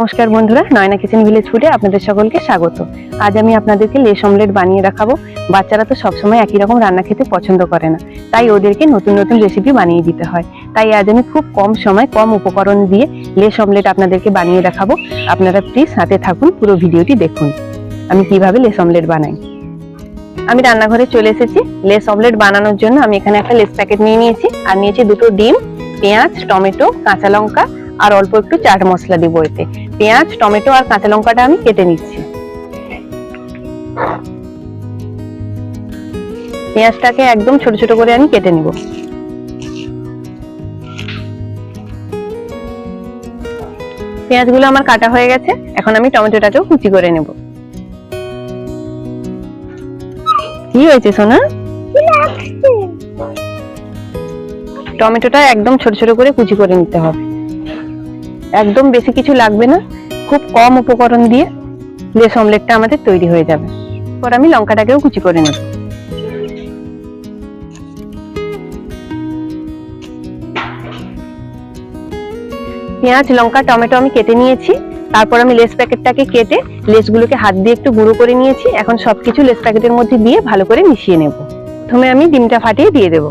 নমস্কার বন্ধুরা, Nayana kitchen village ফুডে আপনাদের সকলকে স্বাগত। আজ আমি আপনাদেরকে লেস অমলেট বানিয়ে দেখাবো। বাচ্চারা তো সবসময় একই রকম রান্না খেতে পছন্দ করে না। তাই ওদেরকে নতুন নতুন রেসিপি বানিয়ে দিতে হয়। তাই আজ আমি খুব কম সময়, কম উপকরণ দিয়ে লেস অমলেট আপনাদেরকে বানিয়ে দেখাবো। আপনারা প্লিজ হাতে থাকুন, পুরো ভিডিওটি দেখুন। আমি কীভাবে লেস অমলেট বানাই? আমি রান্নাঘরে চলে এসেছি। লেস অমলেট বানানোর জন্য আমি এখানে একটা লেস প্যাকেট নিয়ে নিয়েছি। আর নিয়েছি দুটো ডিম, পেঁয়াজ, টমেটো, কাঁচা লঙ্কা আর অল্প একটু চাট মশলা দিব এতে। পেঁয়াজ, টমেটো আর কাঁচা লঙ্কাটা আমি কেটে নিচ্ছি। পেঁয়াজটাকে একদম ছোট ছোট করে আমি কেটে নিব। পেঁয়াজগুলো আমার কাটা হয়ে গেছে, এখন আমি টমেটোটাকেও কুচি করে নেব। কি হয়েছে, সোনা? টমেটোটা একদম ছোট ছোট করে কুচি করে নিতে হবে। একদম বেশি কিছু লাগবে না, খুব কম উপকরণ দিয়ে লেস অমলেটটা আমাদের তৈরি হয়ে যাবে। পর আমি লঙ্কাটাকেও কুচি করে নেব। পেঁয়াজ, লঙ্কা, টমেটো আমি কেটে নিয়েছি, তারপর আমি লেস প্যাকেটটাকে কেটে লেসগুলোকে হাত দিয়ে একটু গুঁড়ো করে নিয়েছি, এখন সবকিছু লেস প্যাকেটের মধ্যে দিয়ে ভালো করে মিশিয়ে নেব। প্রথমে আমি ডিমটা ফাটিয়ে দিয়ে দেবো।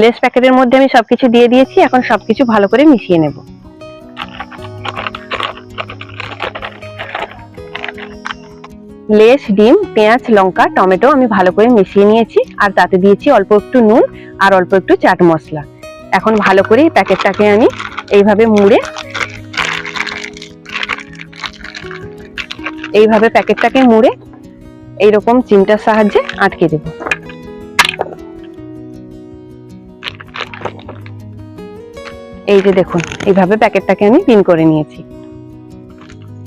লেস প্যাকেটের মধ্যে আমি সবকিছু দিয়ে দিয়েছি, এখন সবকিছু ভালো করে মিশিয়ে নেব। লেস, ডিম, পেঁয়াজ, লঙ্কা, টমেটো আমি ভালো করে মিশিয়ে নিয়েছি, আর তাতে দিয়েছি অল্প একটু নুন আর অল্প একটু চাট মশলা। এখন ভালো করে প্যাকেটটাকে আমি এইভাবে মুড়ে এইভাবে প্যাকেটটাকে মুড়ে এইরকম চিমটার সাহায্যে আটকে দেবো। এই যে দেখুন, এইভাবে প্যাকেটটাকে আমি পিন করে নিয়েছি।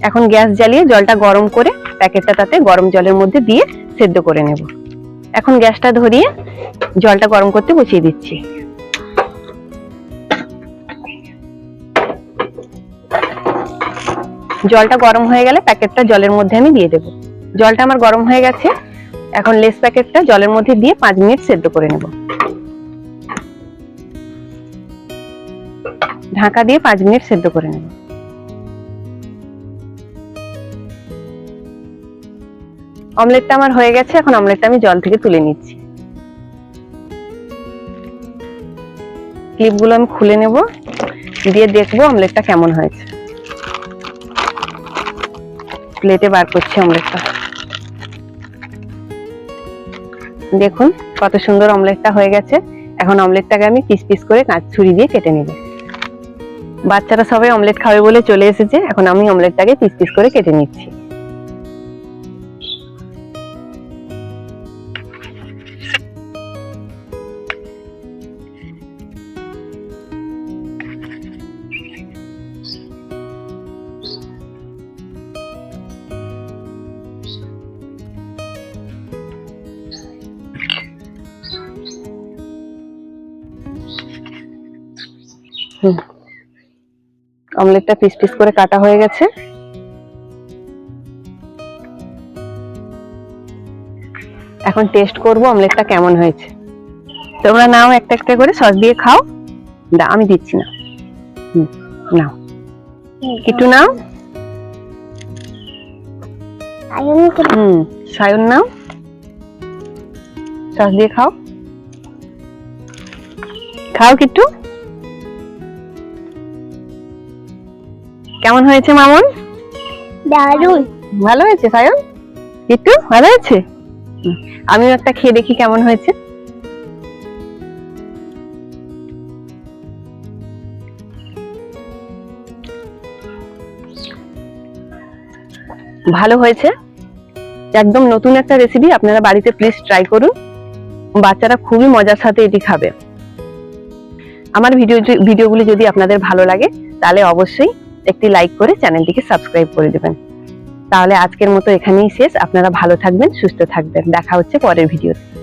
এখন গ্যাস জ্বালিয়ে জলটা গরম করে প্যাকেটটা তাতে গরম জলের মধ্যে দিয়ে সেদ্ধ করে নেব। এখন গ্যাসটা ধরিয়ে জলটা গরম করতে বসিয়ে দিচ্ছি। জলটা গরম হয়ে গেলে প্যাকেটটা জলের মধ্যে আমি দিয়ে দেব। জলটা আমার গরম হয়ে গেছে, এখন লেস প্যাকেটটা জলের মধ্যে দিয়ে পাঁচ মিনিট সেদ্ধ করে নেব। ঢাকা দিয়ে পাঁচ মিনিট সেদ্ধ করে নেব। অমলেটটা আমার হয়ে গেছে, এখন অমলেটটা আমি জল থেকে তুলে নিচ্ছি। ক্লিপগুলো আমি খুলে নেব, দিয়ে দেখব অমলেটটা কেমন হয়েছে। প্লেটে বার করছি অমলেটটা। দেখুন কত সুন্দর অমলেটটা হয়ে গেছে। এখন অমলেটটাকে আমি পিস পিস করে কাঁচ ছুরি দিয়ে কেটে নেব। বাচ্চারা সবাই অমলেট খাবে বলে চলে এসেছে। এখন আমি অমলেটটাকে পিস পিস করে কেটে নিচ্ছি। হুম। অমলেটটা পিস পিস করে কাটা হয়ে গেছে। এখন টেস্ট করব অমলেটটা কেমন হয়েছে। তোমরা নাও একটা একটা করে সস দিয়ে খাও। দা আমি দিচ্ছি না। নাও। কিটু নাও। আয়ন হুম সায়ন নাও। সস দিয়ে খাও। খাও কিটু কেমন হয়েছে মামন? দারুণ ভালো হয়েছে সায়ন? একটু ভালো হয়েছে? আমিও একটা খেয়ে দেখি কেমন হয়েছে। ভালো হয়েছে। একদম নতুন একটা রেসিপি আপনারা বাড়িতে প্লিজ ট্রাই করুন। বাচ্চারা খুবই মজার সাথে এটি খাবে। আমার ভিডিও ভিডিওগুলি যদি আপনাদের ভালো লাগে তাহলে অবশ্যই একটি লাইক করে চ্যানেলটিকে সাবস্ক্রাইব করে দেবেন। তাহলে আজকের মতো এখানেই শেষ। আপনারা ভালো থাকবেন, সুস্থ থাকবেন। দেখা হচ্ছে পরের ভিডিওতে